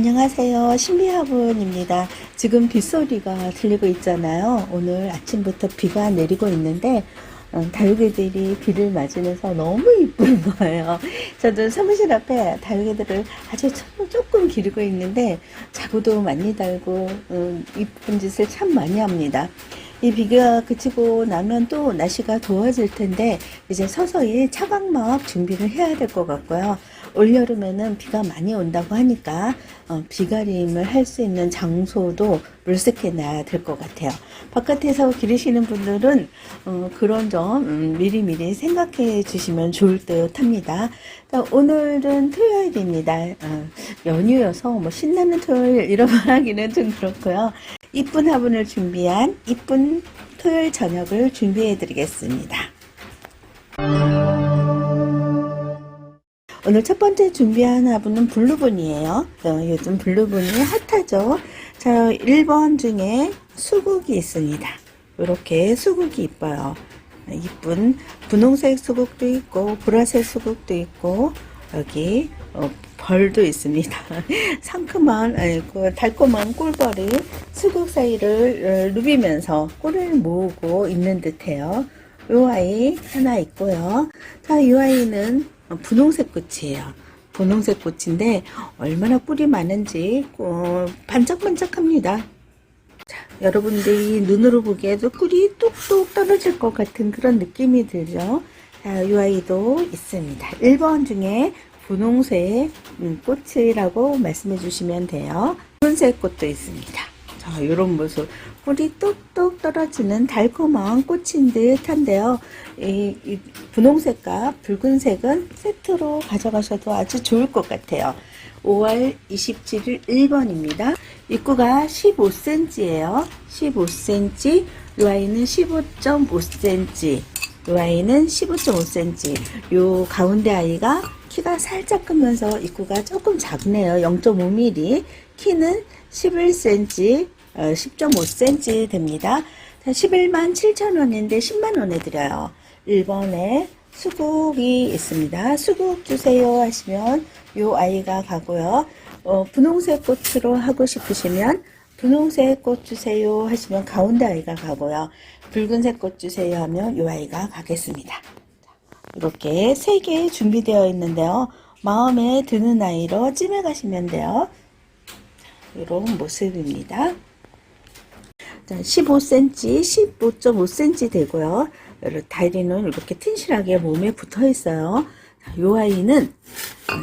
안녕하세요. 신비화분입니다. 지금 빗소리가 들리고 있잖아요. 오늘 아침부터 비가 내리고 있는데, 어, 다육이들이 비를 맞으면서 너무 이쁜 거예요. 저도 사무실 앞에 다육이들을 아주 조- 조금 기르고 있는데, 자구도 많이 달고, 음, 이쁜 짓을 참 많이 합니다. 이 비가 그치고 나면 또 날씨가 더워질 텐데 이제 서서히 차광막 준비를 해야 될 것 같고요. 올여름에는 비가 많이 온다고 하니까 어, 비가림을 할 수 있는 장소도 물색해 놔야 될 것 같아요. 바깥에서 기르시는 분들은 어, 그런 점 음, 미리미리 생각해 주시면 좋을 듯 합니다. 자, 오늘은 토요일입니다. 어, 연휴여서 뭐 신나는 토요일 이런 말 하기는 좀 그렇고요. 이쁜 화분을 준비한 이쁜 토요일 저녁을 준비해 드리겠습니다. 오늘 첫 번째 준비한 화분은 블루분이에요. 어, 요즘 블루분이 핫하죠. 자, 1번 중에 수국이 있습니다. 이렇게 수국이 이뻐요. 이쁜 분홍색 수국도 있고 보라색 수국도 있고 여기 어, 벌도 있습니다. 상큼한 아이고 달콤한 꿀벌이 수국 사이를 어, 누비면서 꿀을 모으고 있는 듯해요. 요 아이 하나 있고요. 자, 이 아이는 분홍색 꽃이에요. 분홍색 꽃인데 얼마나 꿀이 많은지 어, 반짝반짝합니다. 자, 여러분들이 눈으로 보기에도 꿀이 뚝뚝 떨어질 것 같은 그런 느낌이 들죠. 자, 이 아이도 있습니다. 1번 중에 분홍색 음, 꽃이라고 말씀해 주시면 돼요. 붉은색 꽃도 있습니다. 자, 이런 모습. 꿀이 뚝뚝 떨어지는 달콤한 꽃인 듯 한데요. 이, 이 분홍색과 붉은색은 세트로 가져가셔도 아주 좋을 것 같아요. 5월 27일 1번입니다. 입구가 15cm예요. 15cm, 이 아이는 15.5cm, 이 아이는 15.5cm. 요 가운데 아이가 키가 살짝 크면서 입구가 조금 작네요. 0.5mm. 키는 11cm, 어, 10.5cm 됩니다. 11만 7천 원인데 10만 원에 드려요. 1번에 수국이 있습니다. 수국 주세요 하시면 요 아이가 가고요. 어, 분홍색 꽃으로 하고 싶으시면 분홍색 꽃 주세요 하시면 가운데 아이가 가고요. 붉은색 꽃 주세요 하면 요 아이가 가겠습니다. 이렇게 세 개 준비되어 있는데요. 마음에 드는 아이로 찜해 가시면 돼요. 이런 모습입니다. 15cm, 15.5cm 되고요. 다리는 이렇게 튼실하게 몸에 붙어 있어요. 이 아이는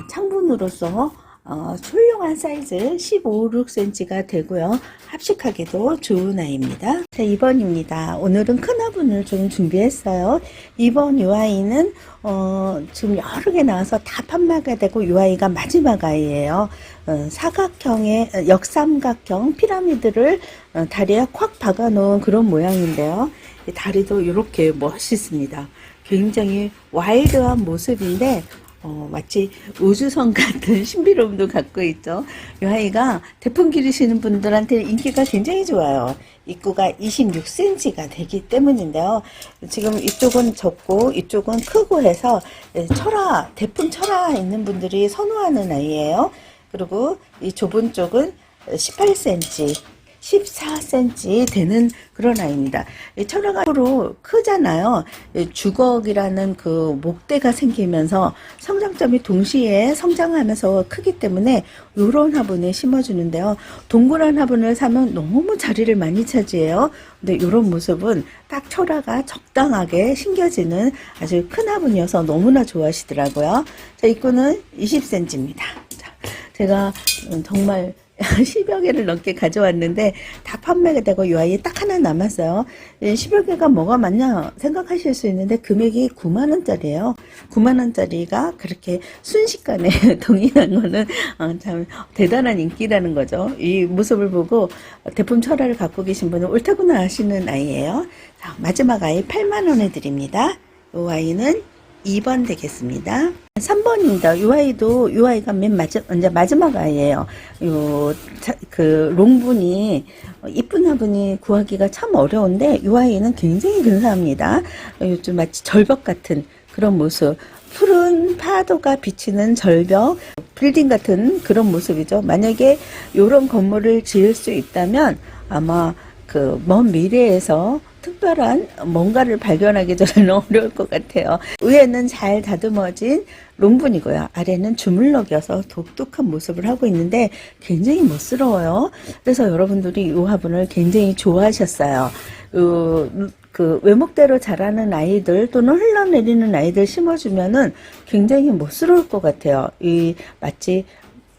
창분으로서 어, 훌륭한 사이즈 15, 6cm가 되고요. 합식하기도 좋은 아이입니다. 자, 2번입니다. 오늘은 큰 화분을 좀 준비했어요. 2번 이 아이는 어, 지금 여러 개 나와서 다 판매가 되고 이 아이가 마지막 아이예요. 어, 사각형의 어, 역삼각형 피라미드를 어, 다리에 콱 박아 놓은 그런 모양인데요. 이 다리도 이렇게 멋있습니다. 굉장히 와일드한 모습인데 어, 마치 우주선 같은 신비로움도 갖고 있죠. 이 아이가 대풍 기르시는 분들한테 인기가 굉장히 좋아요. 입구가 26cm가 되기 때문인데요. 지금 이쪽은 적고 이쪽은 크고 해서 예, 철화, 대풍 철화 있는 분들이 선호하는 아이예요. 그리고 이 좁은 쪽은 18cm, 14cm 되는 그런 아이입니다. 이 철화가 앞으로 크잖아요. 이 주걱이라는 그 목대가 생기면서 성장점이 동시에 성장하면서 크기 때문에 이런 화분에 심어주는데요. 동그란 화분을 사면 너무 자리를 많이 차지해요. 근데 이런 모습은 딱 철화가 적당하게 심겨지는 아주 큰 화분이어서 너무나 좋아하시더라고요. 자, 입구는 20cm입니다. 자, 제가 음, 정말 10여 개를 넘게 가져왔는데 다 판매가 되고 이 아이 딱 하나 남았어요. 10여 개가 뭐가 많냐 생각하실 수 있는데 금액이 9만 원짜리예요. 9만 원짜리가 그렇게 순식간에 동의한 거는 어, 참 대단한 인기라는 거죠. 이 모습을 보고 대품 철화를 갖고 계신 분은 옳다구나 하시는 아이예요. 자, 마지막 아이 8만 원에 드립니다. 이 아이는 2번 되겠습니다. 3번입니다. 이 아이도, 이 아이가 맨 마지, 이제 마지막 아이예요. 요, 자, 그, 롱분이, 이쁜 화분이 구하기가 참 어려운데, 이 아이는 굉장히 근사합니다. 요, 좀 마치 절벽 같은 그런 모습. 푸른 파도가 비치는 절벽, 빌딩 같은 그런 모습이죠. 만약에 이런 건물을 지을 수 있다면 아마 그 먼 미래에서 특별한 뭔가를 발견하기 전에는 어려울 것 같아요. 위에는 잘 다듬어진 롱분이고요. 아래는 주물럭이어서 독특한 모습을 하고 있는데 굉장히 멋스러워요. 그래서 여러분들이 이 화분을 굉장히 좋아하셨어요. 어, 그 외목대로 자라는 아이들 또는 흘러내리는 아이들 심어주면은 굉장히 멋스러울 것 같아요. 이 마치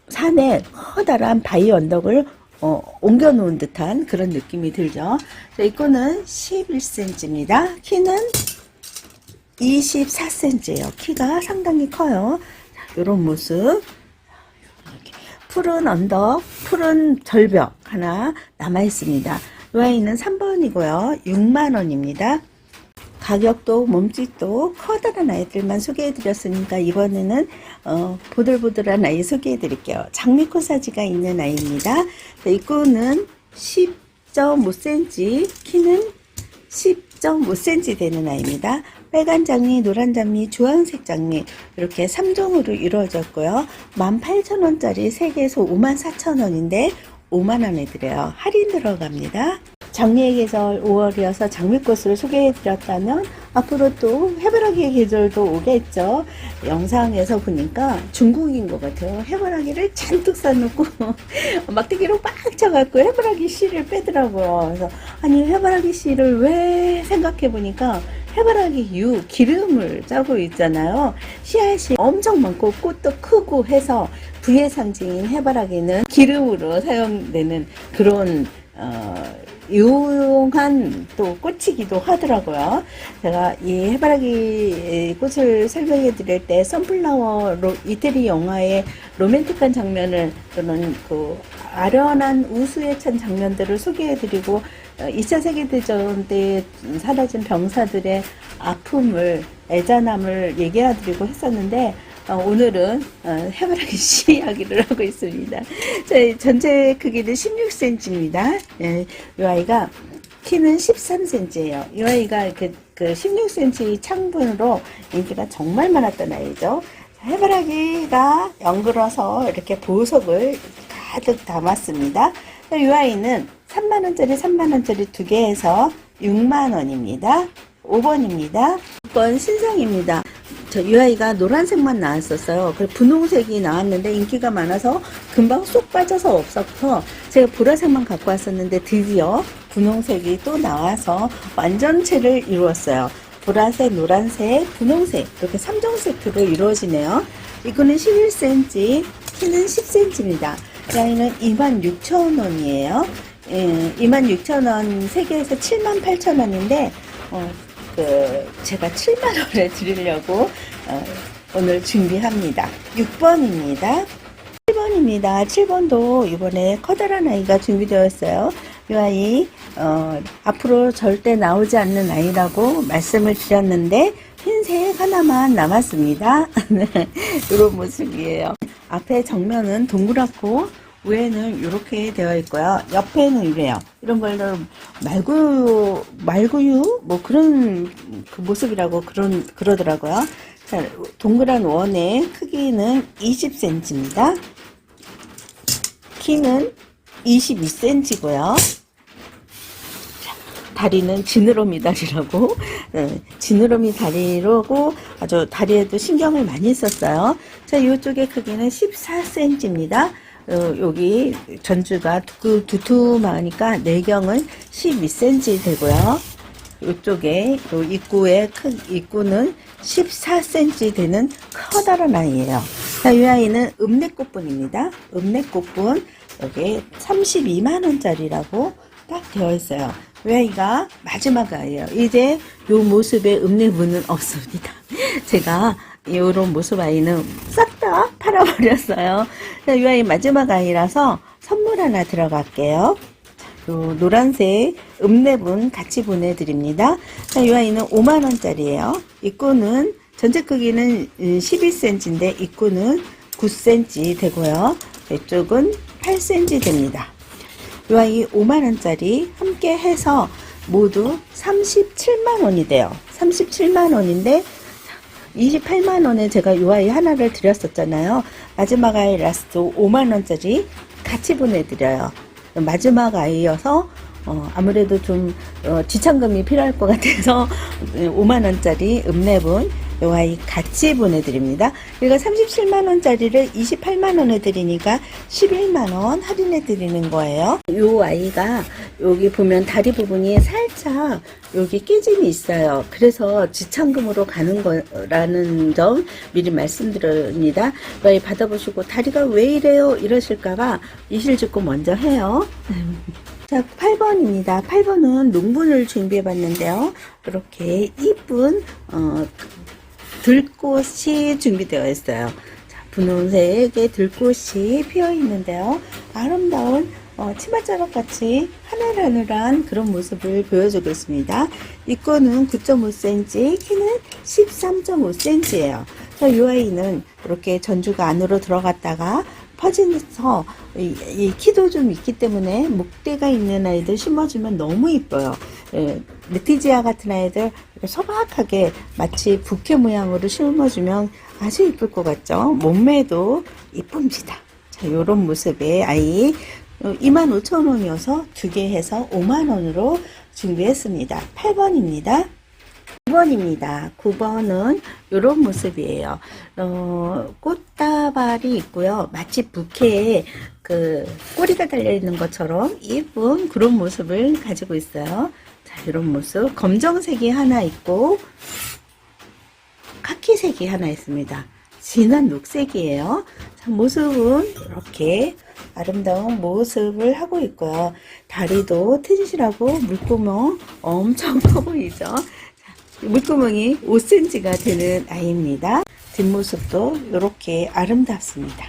산에 커다란 바위 언덕을 어, 옮겨 놓은 듯한 그런 느낌이 들죠. 자, 이 거는 11cm입니다. 키는 24cm예요. 키가 상당히 커요. 자, 이런 모습. 푸른 언덕, 푸른 절벽 하나 남아 있습니다. 이 아이는 3번이고요. 6만 원입니다. 가격도 몸집도 커다란 아이들만 소개해 드렸으니까 이번에는 어, 보들보들한 아이 소개해 드릴게요. 장미코 사지가 있는 아이입니다. 꾼은 10.5cm, 키는 10.5cm 되는 아이입니다. 빨간 장미, 노란 장미, 주황색 장미 이렇게 3종으로 이루어졌고요. 18,000원짜리 3개에서 54,000원인데 5만원에 드려요. 할인 들어갑니다. 장미의 계절 5월이어서 장미꽃을 소개해드렸다면 앞으로 또 해바라기의 계절도 오겠죠. 영상에서 보니까 중국인 것 같아요. 해바라기를 잔뜩 싸놓고 막대기로 빡 쳐갖고 해바라기 씨를 빼더라고요. 그래서 아니 해바라기 씨를 왜 생각해 보니까 해바라기 유 기름을 짜고 있잖아요. 씨앗이 엄청 많고 꽃도 크고 해서 부의 상징인 해바라기는 기름으로 사용되는 그런 어, 유용한 또 꽃이기도 하더라고요. 제가 이 해바라기 꽃을 설명해 드릴 때 선플라워 로, 이태리 영화의 로맨틱한 장면을 또는 그 아련한 우수에 찬 장면들을 소개해 드리고 2차 세계대전 때 사라진 병사들의 아픔을 애잔함을 얘기해 드리고 했었는데 어, 오늘은 어, 해바라기 씨 이야기를 하고 있습니다. 자, 전체 크기는 16cm입니다. 예, 이 아이가 키는 13cm예요. 이 아이가 그, 그 16cm 창분으로 인기가 정말 많았던 아이죠. 해바라기가 연글어서 이렇게 보석을 가득 담았습니다. 이 아이는 3만원짜리 3만원짜리 두 개에서 6만원입니다. 5번입니다. 6번 신상입니다. 저 UI가 노란색만 나왔었어요. 그 분홍색이 나왔는데 인기가 많아서 금방 쏙 빠져서 없어서 제가 보라색만 갖고 왔었는데 드디어 분홍색이 또 나와서 완전체를 이루었어요. 보라색, 노란색, 분홍색 이렇게 3종 세트로 이루어지네요. 이거는 11cm, 키는 10cm입니다. 이 아이는 26,000원이에요. 예, 26,000원, 3개에서 78,000원인데 어, 그 제가 7만 원에 드리려고 어, 오늘 준비합니다. 6번입니다. 7번입니다. 7번도 이번에 커다란 아이가 준비되어 있어요. 이 아이 어, 앞으로 절대 나오지 않는 아이라고 말씀을 드렸는데 흰색 하나만 남았습니다. 네, 이런 모습이에요. 앞에 정면은 동그랗고 위에는 이렇게 되어 있고요. 옆에는 이래요. 이런 걸로 말구유, 말구유 뭐 그런 그 모습이라고 그런 그러더라고요. 자, 동그란 원의 크기는 20cm입니다. 키는 22cm고요. 다리는 지느러미 다리라고 네, 지느러미 다리라고 아주 다리에도 신경을 많이 썼어요. 자, 이쪽의 크기는 14cm입니다. 어, 여기 전주가 그 두툼하니까 내경은 12cm 되고요. 이쪽에 요 입구의 큰 입구는 14cm 되는 커다란 아이예요. 자, 이 아이는 읍내꽃분입니다. 읍내꽃분 여기 32만 원짜리라고 딱 되어 있어요. 이 아이가 마지막 아이예요. 이제 요 모습의 읍내분은 없습니다. 제가 이런 모습 아이는 싹 다 팔아버렸어요. 자, 이 아이 마지막 아이라서 선물 하나 들어갈게요. 요 노란색 읍내분 같이 보내드립니다. 자, 이 아이는 5만원짜리예요. 입구는 전체 크기는 12cm인데 입구는 9cm 되고요. 이쪽은 8cm 됩니다. 이 아이 5만원짜리 함께 해서 모두 37만원이 돼요. 37만원인데 28만원에 제가 이 아이 하나를 드렸었잖아요. 마지막 아이 라스트 5만원짜리 같이 보내드려요. 마지막 아이여서 어, 아무래도 좀 어, 지참금이 필요할 것 같아서 5만원짜리 음랩은 이 아이 같이 보내드립니다. 그러니까 37만원짜리를 28만원에 드리니까 11만원 할인해 드리는 거예요. 이 아이가 여기 보면 다리 부분이 살짝 여기 깨짐이 있어요. 그래서 지참금으로 가는 거라는 점 미리 말씀드립니다. 이 받아보시고 다리가 왜 이래요? 이러실까봐 이실 짓고 먼저 해요. 자, 8번입니다. 8번은 농분을 준비해 봤는데요. 이렇게 이쁜, 어, 들꽃이 준비되어 있어요. 자, 분홍색의 들꽃이 피어 있는데요. 아름다운 어, 치마자락 같이 하늘하늘한 그런 모습을 보여주고 있습니다. 입고는 9.5cm, 키는 13.5cm예요. 자, 이 아이는 이렇게 전주가 안으로 들어갔다가 퍼지면서 이, 이 키도 좀 있기 때문에 목대가 있는 아이들 심어주면 너무 이뻐요. 예, 네티지아 같은 아이들 소박하게 마치 부케 모양으로 심어주면 아주 이쁠 것 같죠? 몸매도 이쁩니다. 자, 요런 모습의 아이 25,000원이어서 두 개 해서 5만원으로 준비했습니다. 8번입니다. 9번입니다. 9번은 이런 모습이에요. 어, 꽃다발이 있고요. 마치 부케에 그 꼬리가 달려있는 것처럼 예쁜 그런 모습을 가지고 있어요. 자, 이런 모습. 검정색이 하나 있고, 카키색이 하나 있습니다. 진한 녹색이에요. 자, 모습은 이렇게 아름다운 모습을 하고 있고요. 다리도 튼실하고 물구멍 엄청 커 보이죠? 자, 물구멍이 5cm가 되는 아이입니다. 뒷모습도 이렇게 아름답습니다.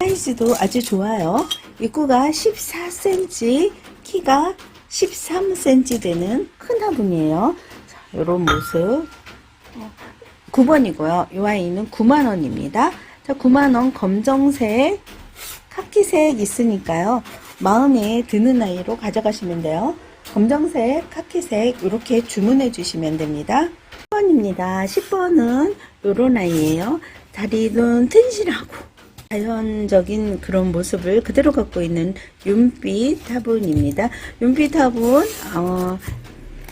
사이즈도 아주 좋아요. 입구가 14cm, 키가 13cm 되는 큰 화분이에요. 자, 이런 모습. 9번이고요. 이 아이는 9만원입니다. 자, 9만원 검정색, 카키색 있으니까요. 마음에 드는 아이로 가져가시면 돼요. 검정색, 카키색 이렇게 주문해 주시면 됩니다. 10번입니다. 10번은 요런 아이예요. 다리는 튼실하고 자연적인 그런 모습을 그대로 갖고 있는 윤빛 화분입니다. 윤빛 화분 어,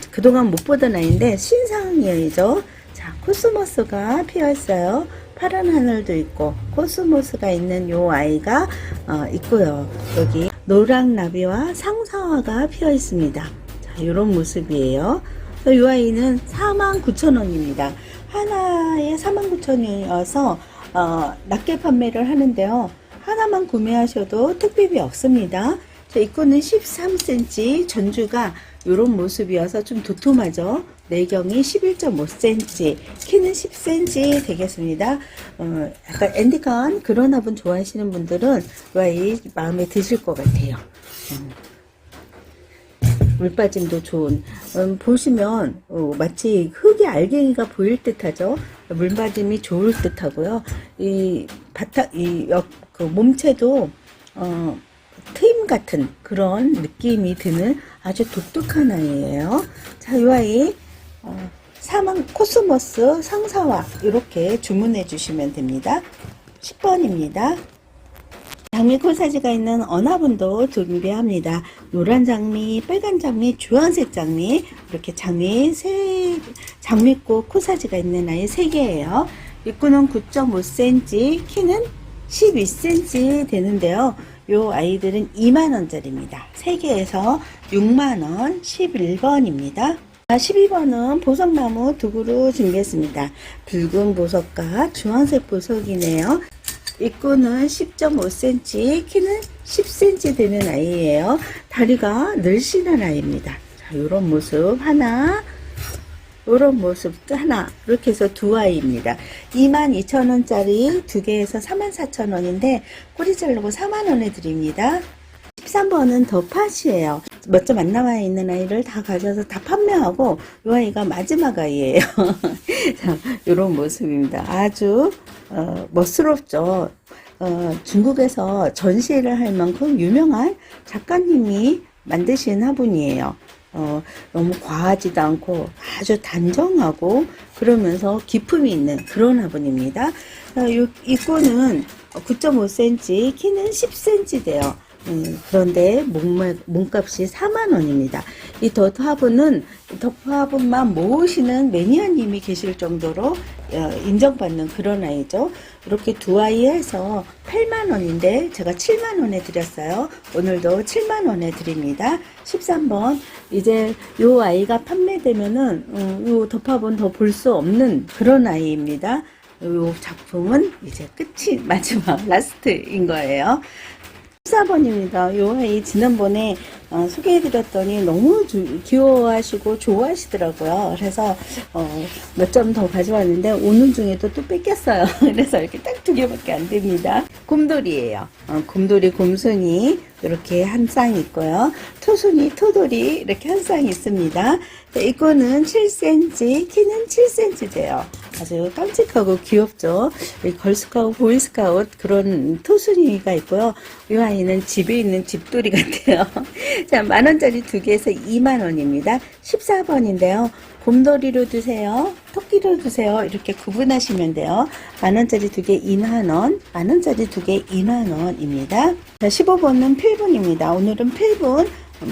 그동안 못 보던 아이인데 신상이죠. 자, 코스모스가 피어 있어요. 파란 하늘도 있고 코스모스가 있는 요 아이가 어, 있고요. 여기 노랑 나비와 상사화가 피어 있습니다. 자, 이런 모습이에요. 이 아이는 49,000원입니다. 하나에 49,000원이어서 어, 낮게 판매를 하는데요. 하나만 구매하셔도 특별히 없습니다. 자, 입구는 13cm, 전주가 이런 모습이어서 좀 도톰하죠. 내경이 11.5cm, 키는 10cm 되겠습니다. 어, 약간 앤디kan 그런 화분 좋아하시는 분들은 이 마음에 드실 것 같아요. 음. 물빠짐도 좋은 음, 보시면 어, 마치 흙의 알갱이가 보일 듯하죠. 물빠짐이 좋을 듯하고요. 이 바닥 이그 몸체도 어, 트임 같은 그런 느낌이 드는 아주 독특한 아이예요. 자, 이 아이 어, 사망 코스모스 상사화 이렇게 주문해 주시면 됩니다. 10번입니다. 장미 콜사지가 있는 언화분도 준비합니다. 노란 장미, 빨간 장미, 주황색 장미 이렇게 장미 세 장미꽃 콜사지가 있는 아이 3개예요. 입구는 9.5cm, 키는 12cm 되는데요. 요 아이들은 2만원짜리입니다. 3개에서 6만원 11번입니다. 12번은 보석나무 두 그루 준비했습니다. 붉은 보석과 주황색 보석이네요. 입구는 10.5cm, 키는 10cm 되는 아이예요. 다리가 늘씬한 아이입니다. 자, 요런 모습 하나, 요런 모습 하나, 이렇게 해서 두 아이입니다. 22,000원짜리 두 개에서 44,000원인데, 꼬리 자르고 4만원에 드립니다. 13번은 더 팟이에요. 몇 점안 나와 있는 아이를 다 가져서 다 판매하고 이 아이가 마지막 아이예요. 자, 이런 모습입니다. 아주 어, 멋스럽죠. 어, 중국에서 전시를 할 만큼 유명한 작가님이 만드신 화분이에요. 어, 너무 과하지도 않고 아주 단정하고 그러면서 기품이 있는 그런 화분입니다. 자, 요, 이 꾼은 9.5cm, 키는 10cm 돼요. 음, 그런데 몸, 몸값이 4만원입니다. 이 덧 화분은, 덧 화분만 모으시는 매니아님이 계실 정도로 어, 인정받는 그런 아이죠. 이렇게 두 아이 해서 8만원인데 제가 7만원에 드렸어요. 오늘도 7만원에 드립니다. 13번. 이제 요 아이가 판매되면은, 음, 요 덧화분 더볼 수 없는 그런 아이입니다. 요 작품은 이제 끝이 마지막 라스트인 거예요. 14번입니다. 요 아이 지난번에 어, 소개해드렸더니 너무 주- 귀여워하시고 좋아하시더라고요. 그래서 어, 몇 점 더 가져왔는데 오는 중에도 또 뺏겼어요. 그래서 이렇게 딱 두 개밖에 안 됩니다. 곰돌이에요. 어, 곰돌이, 곰순이 이렇게 한 쌍 있고요. 토순이, 토돌이 이렇게 한 쌍 있습니다. 자, 이거는 7cm, 키는 7cm 돼요. 아주 깜찍하고 귀엽죠. 이 걸스카웃, 보이스카웃 그런 토순이가 있고요. 이 아이는 집에 있는 집돌이 같아요. 자, 만 원짜리 두 개에서 2만 원입니다. 14번인데요. 곰돌이로 드세요. 토끼로 드세요. 이렇게 구분하시면 돼요. 만 원짜리 두개 2만 원, 만 원짜리 두개 2만 원입니다. 자, 15번은 필분입니다. 오늘은 필분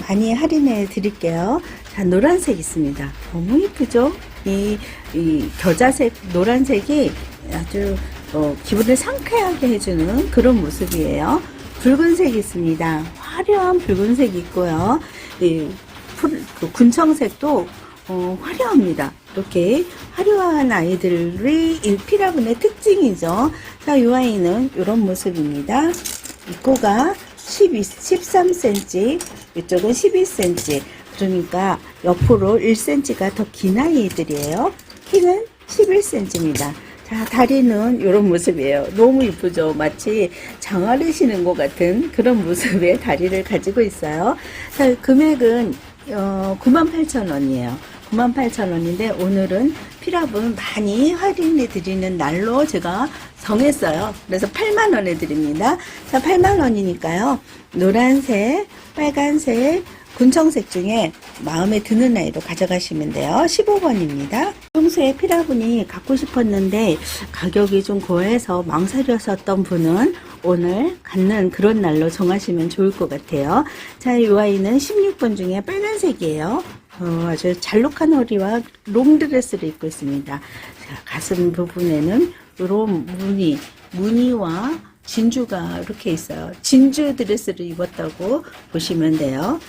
많이 할인해 드릴게요. 자, 노란색 있습니다. 너무 예쁘죠? 이, 이 겨자색, 노란색이 아주 어, 기분을 상쾌하게 해주는 그런 모습이에요. 붉은색 있습니다. 화려한 붉은색 있고요. 이 푸른- 그 군청색도 어, 화려합니다. 이렇게 화려한 아이들이 이 피라분의 특징이죠. 자, 이 아이는 이런 모습입니다. 이 코가 12, 13cm, 이쪽은 12cm. 그러니까 옆으로 1cm가 더 긴 아이들이에요. 키는 11cm입니다. 자, 다리는 이런 모습이에요. 너무 이쁘죠? 마치 장화를 신은 것 같은 그런 모습의 다리를 가지고 있어요. 자, 금액은 어, 98,000원이에요. 98,000원인데 오늘은 피랍은 많이 할인해 드리는 날로 제가 정했어요. 그래서 8만원에 드립니다. 자, 8만원이니까요. 노란색, 빨간색, 군청색 중에 마음에 드는 아이로 가져가시면 돼요. 15번입니다. 평소에 피라분이 갖고 싶었는데 가격이 좀 고해서 망설였었던 분은 오늘 갖는 그런 날로 정하시면 좋을 것 같아요. 자, 이 아이는 16번 중에 빨간색이에요. 어, 아주 잘록한 허리와 롱드레스를 입고 있습니다. 자, 가슴 부분에는 이런 무늬, 무늬와 진주가 이렇게 있어요. 진주 드레스를 입었다고 보시면 돼요.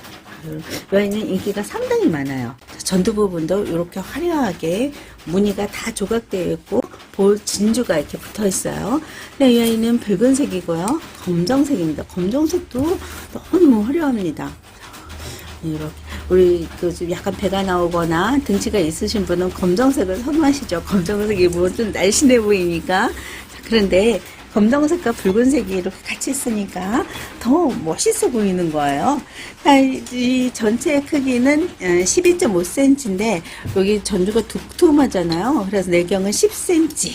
여인은 인기가 상당히 많아요. 전두 부분도 이렇게 화려하게 무늬가 다 조각되어 있고 볼 진주가 이렇게 붙어 있어요. 네, 이 아이는 붉은색이고요. 검정색입니다. 검정색도 너무 화려합니다. 이렇게 우리 그 좀 약간 배가 나오거나 등치가 있으신 분은 검정색을 선호하시죠. 검정색이 뭐좀 날씬해 보이니까. 자, 그런데 검정색과 붉은색이 이렇게 같이 있으니까 더 멋있어 보이는 거예요. 자, 이, 이 전체 크기는 12.5cm인데 여기 전주가 두툼하잖아요. 그래서 내경은 10cm,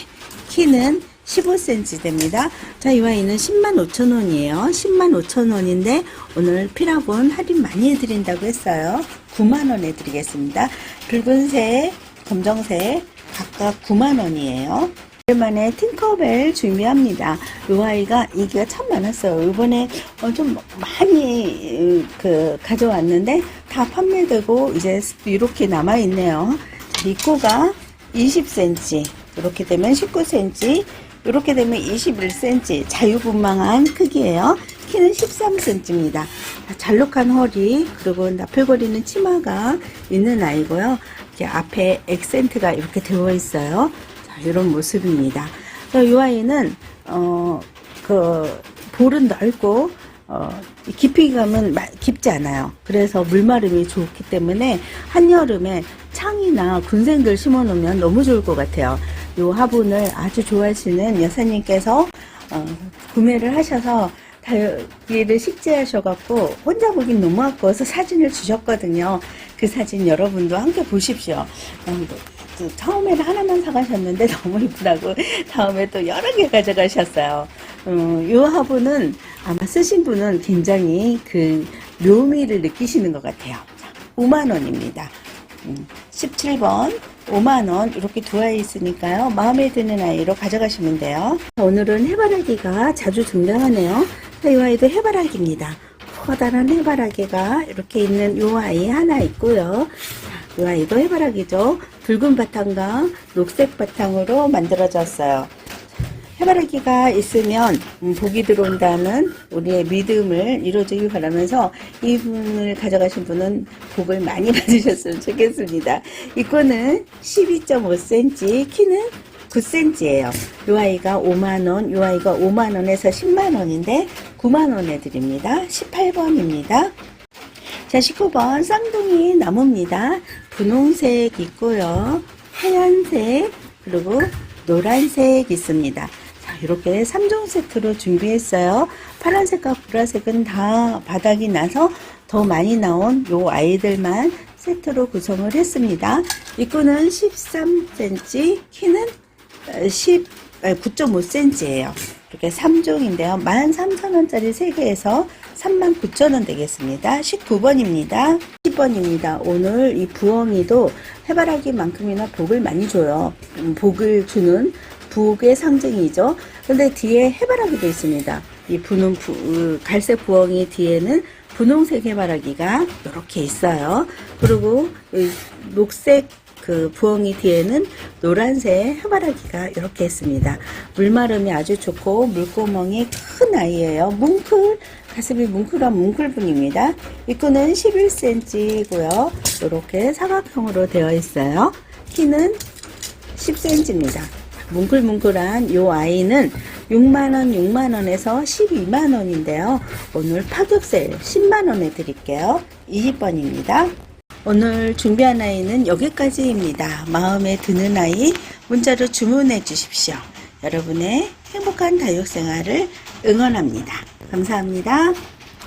키는 15cm 됩니다. 자, 이 와인은 10만 5천 원이에요. 10만 5천 원인데 오늘 피라본 할인 많이 해드린다고 했어요. 9만 원에 드리겠습니다. 붉은색, 검정색 각각 9만 원이에요. 오랜만에 팅커벨 준비합니다. 이 아이가 인기가 참 많았어요. 이번에 어, 좀 많이 그 가져왔는데 다 판매되고 이제 이렇게 남아 있네요. 이 코가 20cm, 이렇게 되면 19cm, 이렇게 되면 21cm 자유분방한 크기예요. 키는 13cm입니다. 잘록한 허리 그리고 나풀거리는 치마가 있는 아이고요. 이렇게 앞에 액센트가 이렇게 되어 있어요. 자, 이런 모습입니다. 자, 이 아이는 어, 그 볼은 넓고 어, 이 깊이감은 마- 깊지 않아요. 그래서 물마름이 좋기 때문에 한여름에 창이나 군생들 심어 놓으면 너무 좋을 것 같아요. 요 화분을 아주 좋아하시는 여사님께서 어, 구매를 하셔서 달기를 식재하셔갖고 혼자 보긴 너무 아까워서 사진을 주셨거든요. 그 사진 여러분도 함께 보십시오. 어, 또 처음에는 하나만 사가셨는데 너무 이쁘다고 다음에 또 여러 개 가져가셨어요. 어, 이 화분은 아마 쓰신 분은 굉장히 그 묘미를 느끼시는 것 같아요. 자, 5만원입니다. 17번 5만원 이렇게 두 아이 있으니까요. 마음에 드는 아이로 가져가시면 돼요. 오늘은 해바라기가 자주 등장하네요. 자, 이 아이도 해바라기입니다. 커다란 해바라기가 이렇게 있는 이 아이 하나 있고요. 자, 이 아이도 해바라기죠. 붉은 바탕과 녹색 바탕으로 만들어졌어요. 해바라기가 있으면 음, 복이 들어온다는 우리의 믿음을 이루어주길 바라면서 이 분을 가져가신 분은 복을 많이 받으셨으면 좋겠습니다. 이 거는 12.5cm, 키는 9cm예요. 이 아이가 5만원, 이 아이가 5만원에서 10만원인데 9만원에 드립니다. 18번입니다. 자, 19번 쌍둥이 나무입니다. 분홍색 있고요. 하얀색, 그리고 노란색 있습니다. 자, 이렇게 3종 세트로 준비했어요. 파란색과 보라색은 다 바닥이 나서 더 많이 나온 요 아이들만 세트로 구성을 했습니다. 입구는 13cm, 키는 10, 9.5cm예요. 이렇게 3종인데요. 13,000원짜리 3개에서 39,000원 되겠습니다. 19번입니다. 10번입니다. 오늘 이 부엉이도 해바라기만큼이나 복을 많이 줘요. 음, 복을 주는 복의 상징이죠. 근데 뒤에 해바라기도 있습니다. 이 분홍 부, 으, 갈색 부엉이 뒤에는 분홍색 해바라기가 이렇게 있어요. 그리고 이 녹색 그 부엉이 뒤에는 노란색 해바라기가 이렇게 있습니다. 물마름이 아주 좋고 물구멍이 큰 아이예요. 뭉클 가슴이 뭉클한 뭉클분입니다. 입구는 11cm고요. 이렇게 사각형으로 되어 있어요. 키는 10cm입니다. 뭉클뭉클한 이 아이는 6만원, 6만원에서 12만원인데요. 오늘 파격세일 10만원에 드릴게요. 20번입니다. 오늘 준비한 아이는 여기까지입니다. 마음에 드는 아이 문자로 주문해 주십시오. 여러분의 행복한 다육생활을 응원합니다. 감사합니다.